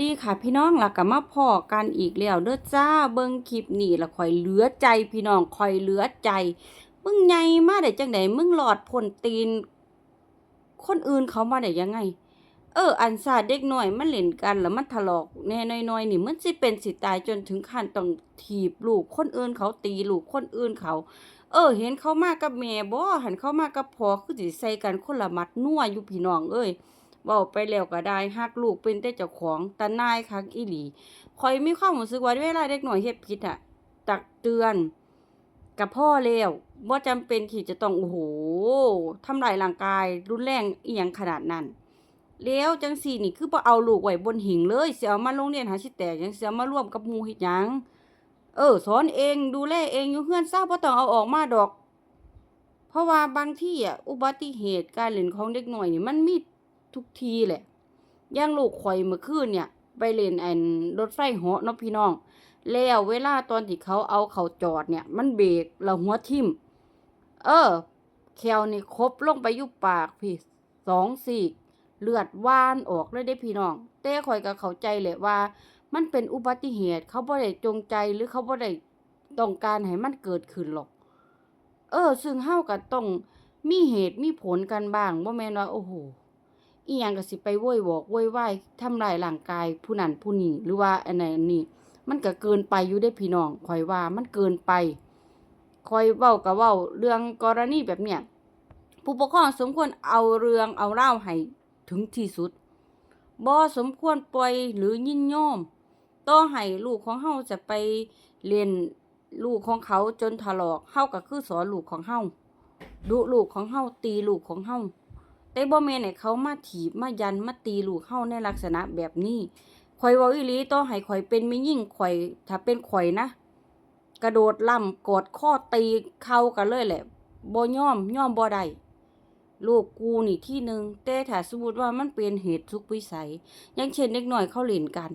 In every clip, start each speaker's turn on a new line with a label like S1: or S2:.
S1: ดีค่ะพี่น้องล่ะก็มาพอกันอีกแล้วเด้อจ้าเบิ่งคลิปนี่ละข่อยเหลือใจพี่น้องข่อยเหลือใจมึงใหญ่มาได้จังไดมึงหลอดพ่นตีน คนอื่นเขามาได้ยังไง เออ อันซาเด็กหน้อยมันเล่นกันแล้วมันทะเลาะแน่น้อยๆนี่มันสิเป็นสิตายจนถึงขั้นต้องถีบลูกคนอื่นเขาตีลูกคนอื่นเขา เออ เห็นเขามากับแม่บ่หันเขามากับพ่อคือสิใส่กันคนละมัดนัวอยู่พี่น้องเอ้ย เว้าไปแล้วก็ได้ฮักลูกเป็นแต่เจ้าของตานายคักอีหลีข่อยมีความรู้สึกว่าเวลาเด็กหน้อยเฮ็ดผิดอะตักเตือนกับพ่อแล้วบ่จำเป็นที่จะต้องโอ้โหทำลายร่างกาย รุนแรงเอียงขนาดนั้นแล้วจังซี่นี่คือบ่เอาลูกไว้บนหิ่งเลยเสิเอามาโรงเรียนหาสิแตกยังเสิเอามาร่วมกับหมู่เฮ็ดหยังเออ สอนเองดูแลเองอยู่เฮือนซะบ่ต้องเอาออกมาดอก เพราะว่าบางที่อะอุบัติเหตุการเล่นของเด็กหน้อยนี่มันมี ทุกทีแหละย่างลูกข่อยเมื่อคืนเนี่ย ไปเล่นไอ้รถไฟเหาะเนาะพี่น้อง แล้วเวลาตอนที่เขาเอาเขาจอดเนี่ย มันเบรกแล้วหัวทิ่ม เออ แควนี่ครบลงไปยู่ปากพี่สองสี่เลือดว่านออกเลยได้พี่น้อง แต่ข่อยก็เข้าใจแหละว่า มันเป็นอุบัติเหตุ เขาบ่ได้จงใจหรือเขาบ่ได้ต้องการให้มันเกิดขึ้นหรอก เออ ซึ่งเฮาก็ต้องมีเหตุมีผลกันบ้างบ่แม่นว่าโอ้โห อีหยังก็สิไปโวยวอกโวยวายทำลายร่างกายผู้นั้นผู้นี้หรือว่าอันไหนอันนี้มันก็เกินไปอยู่ได้พี่น้องข่อยว่ามันเกินไปข่อยเว้าก็เว้าเรื่องกรณีแบบเนี้ยผู้ปกครองสมควรเอาเรื่องเอาเล่าให้ถึงที่สุดบ่สมควรปล่อยหรือยินยอมต่อให้ลูกของเฮาจะไปเรียนลูกของเขาจนทะเลาะเฮาก็คือสอนลูกของเฮาดุลูกของเฮาตีลูกของเฮา แต่บ่แม่นให้เขามาถีบมายันมาตีลูกเฮาในลักษณะแบบนี้ข่อยเว้าอีหลีต่อให้ข่อยเป็นแม่ยิ่งข่อยถ้าเป็นข่อยนะ กระโดดล่ำกอดข้อตีเข้ากันเลยแหละบ่ยอมยอมบ่ได้ลูกกูนี่ที่หนึ่งแต่ถ้าสมมุติว่ามันเป็นเหตุทุกวิสัยอย่างเช่นเด็กน้อยเขาเล่นกัน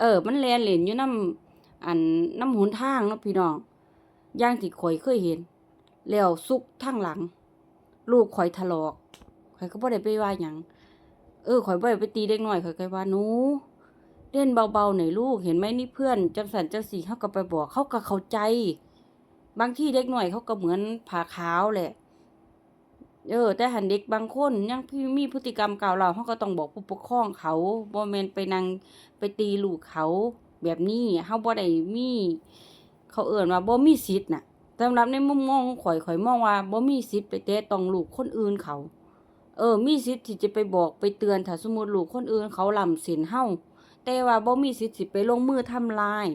S1: เออ มันแลนเล่นอยู่น้ำอันน้ำหนทางเนาะพี่น้องอย่างที่ข่อยเคยเห็น แล้วซุกทางหลัง ลูกข่อยถลอก ข่อยก็บ่ได้ไปว่าหยังเออข่อยบ่ได้ไปตีเด็กน้อยข่อยก็ว่าหนูเล่นเบาๆหน่อยลูกเห็นไหมนี่เพื่อนจังสันจังสีเขาก็ไปบอกเขาก็เข้าใจ บางที่เด็กหน้อยเขาก็เหมือนผาขาวแหละ เออ แต่หันเด็กบางคนยังพี่มีพฤติกรรมกล่าวเราเขาก็ต้องบอกผู้ปกครองเขาบ่แมนไปนั่งไปตีลูกเขาแบบนี้เฮาบ่ได้มีเขาเอิ้นว่าบ่มีสิทธิ์น่ะสำหรับในมุมมองของข่อยข่อยมองว่าบ่มีสิทธิ์ไปแตะต้องลูกคนอื่นเขา เออ มีสิทธิ์ที่จะไปบอกไปเตือนถ้าสมมติลูกคนอื่นเขาล้ำเส้นเฮาแต่ว่าบ่มีสิทธิ์สิไปลงมือทำลาย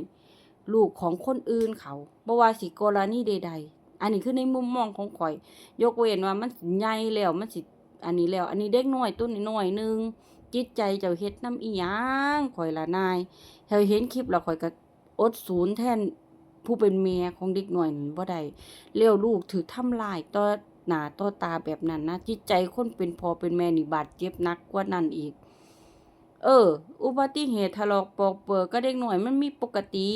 S1: ลูกของคนอื่นเขาบ่ว่าสิกรณีใด ๆ อันนี้คือในมุมมองของข่อย ยกเว้นว่ามันใหญ่แล้วมันสิอันนี้แล้ว อันนี้เด็กน้อยตัวน้อยหนึงจิตใจเจ้าเฮ็ดน้ำอีหยังข่อยละนายเฮาเห็นคลิปแล้วข่อยก็อดสูญแทนผู้เป็นแม่ของเด็กน้อยบ่ได้แล้วลูกถูกทำลายต่อ หน้าต่อตาแบบนั้นนะจิตใจคนเป็นพอเป็นแม่นี่บาดเจ็บนักกว่านั้นอีก เออ อุบัติเหตุทะเลาะปอกเปิกก็เด็กหน่อยมันมีปกติ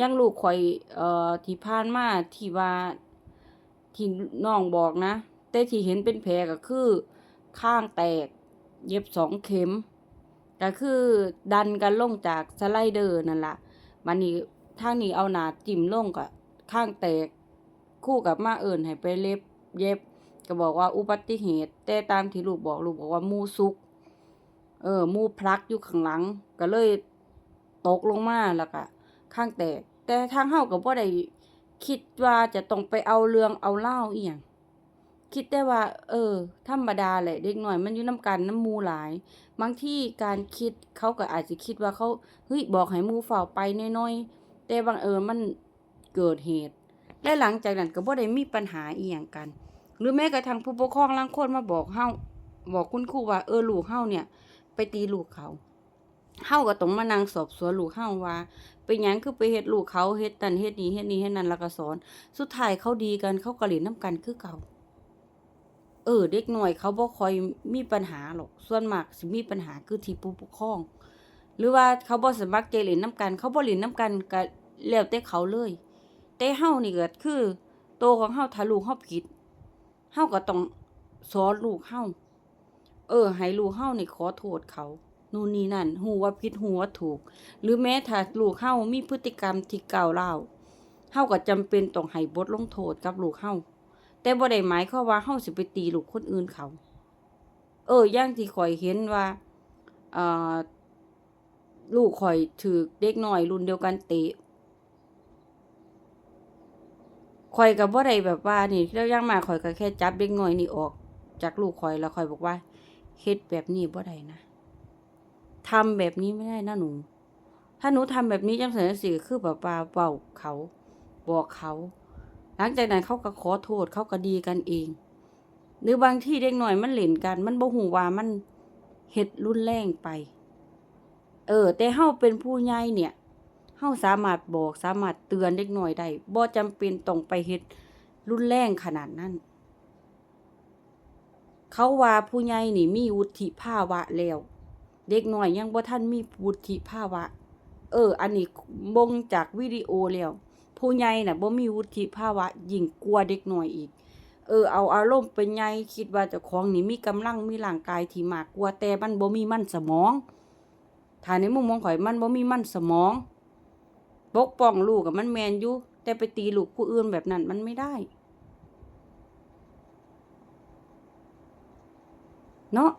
S1: ยังลูกข่อยเอ่อที่ผ่านมาที่ว่าที่น้องบอกนะ แต่ที่เห็นเป็นแผลก็คือ ข้างแตก เย็บสองเข็มก็คือดันกันลงจากสไลเดอร์นั่นล่ะมันนี้ทางนี้เอาหนาจิ้มลงก็ข้างแตกคู่กับมาเอิญให้ไปเล็บ เย็บ ก็บอกว่าอุบัติเหตุ แต่ตามที่ลูกบอกลูกบอกว่ามูซุก เออ มูพลักอยู่ข้างหลัง ก็เลยตกลงมาแล้วก็ข้างแตก แต่ทางเฮาก็บ่ได้คิดว่าจะต้องไปเอาเรื่องเอาเล่าอีหยังคิดแต่ว่า เออ ธรรมดาแหละเด็กหน้อยมันอยู่นํกันน้ำมูหลาย บางที่การคิดเขาก็อาจจะคิดว่าเขาเฮ้ยบอกให้มูเฝ้าไปน้อยๆแต่บางเอิญมันเกิดเหตุ และหลังจากนั้นก็บ่ได้มีปัญหาอีหยังกัน หรือแม้กระทั่งผู้ปกครองลางคนมาบอกเฮาบอกคุณครูว่าเออลูกเฮาเนี่ย ไปตีลูกเขาเฮาก็ต้องมานั่งสอบสวนลูกเฮาว่าเป็นหยังคือไปเฮ็ดลูกเขาเฮ็ดนั่นเฮ็ดนี้เฮ็ดนี้เฮ็ดนั้นแล้วก็สอน สุดท้ายเขาดีกันเขาก็เล่นนํกันคือเก่าเออ เด็กหน้อยเขาบ่ค่อยมีปัญหาหรอกส่วนมากสิมีปัญหาคือที่ผู้ปกครอง หรือว่าเขาบ่สมัครใจเล่นนํกัน เขาบ่เล่นนํกันก็แล้วแต่เขาเลย แต่เฮานี่ก็คือ โตของเฮาถ้าลูกเฮาผิด เฮาก็ต้องสอนลูกเฮาเออ ให้ลูกเฮานี่ขอโทษเขา นู่นนี่นั่นฮู้ว่าผิดฮู้ว่าถูก หรือแม้ถ้าลูกเฮามีพฤติกรรมที่ก้าวร้าวเฮาก็จำเป็นต้องให้บทลงโทษกับลูกเฮาแต่บ่ได้หมายความว่าเฮาสิไปตีลูกคนอื่นเขา เอออย่างที่ข่อยเห็นว่าเอ่อลูกข่อยถูกเด็กน้อยรุ่นเดียวกันเตะ ข่อยก็บ่ได้แบบว่านี่แล้วย่างมาข่อยก็แค่จับเด็กน้อยนี่ออก จากลูกข่อยแล้วข่อยบอกว่าเฮ็ดแบบนี้บ่ได้นะทำแบบนี้ไม่ได้นะหนู ถ้าหนูทำแบบนี้จังซั่นจังซี่ก็คือแบบว่าเว้าเขา บอกเขา หลังจากนั้นเขาก็ขอโทษเขาก็ดีกันเอง หรือบางที่เด็กหน้อยมันเล่นกัน มันบ่ฮู้ว่ามันเฮ็ดรุนแรงไป เออ แต่เฮาเป็นผู้ใหญ่เนี่ยาสามารถบอกสามารถเตือนเด็กหน้อยได้บ่จำเป็นต้องไปเฮ็ดรุนแรงขนาดนั้น เขาว่าผู้ใหญ่นี่มีวุฒิภาวะแล้ว เด็กหน้อยยังบ่ทันมีวุฒิภาวะ เออ อันนี้บ่งจากวิดีโอแล้ว ผู้ใหญ่น่ะบ่มีวุฒิภาวะยิ่งกว่าเด็กหน้อยอีก เออ เอาอารมณ์เป็นใหญ่คิดว่าเจ้าของนี่มีกำลังมีร่างกายที่มากกว่าแต่มันบ่มีมันสมองถ้าในมุมมองข่อยมันบ่มีมันสมอง ปกป้องลูกกับมันแมนอยู่แต่ไปตีลูกผู้อื่นแบบนั้นมันไม่ได้ เนาะ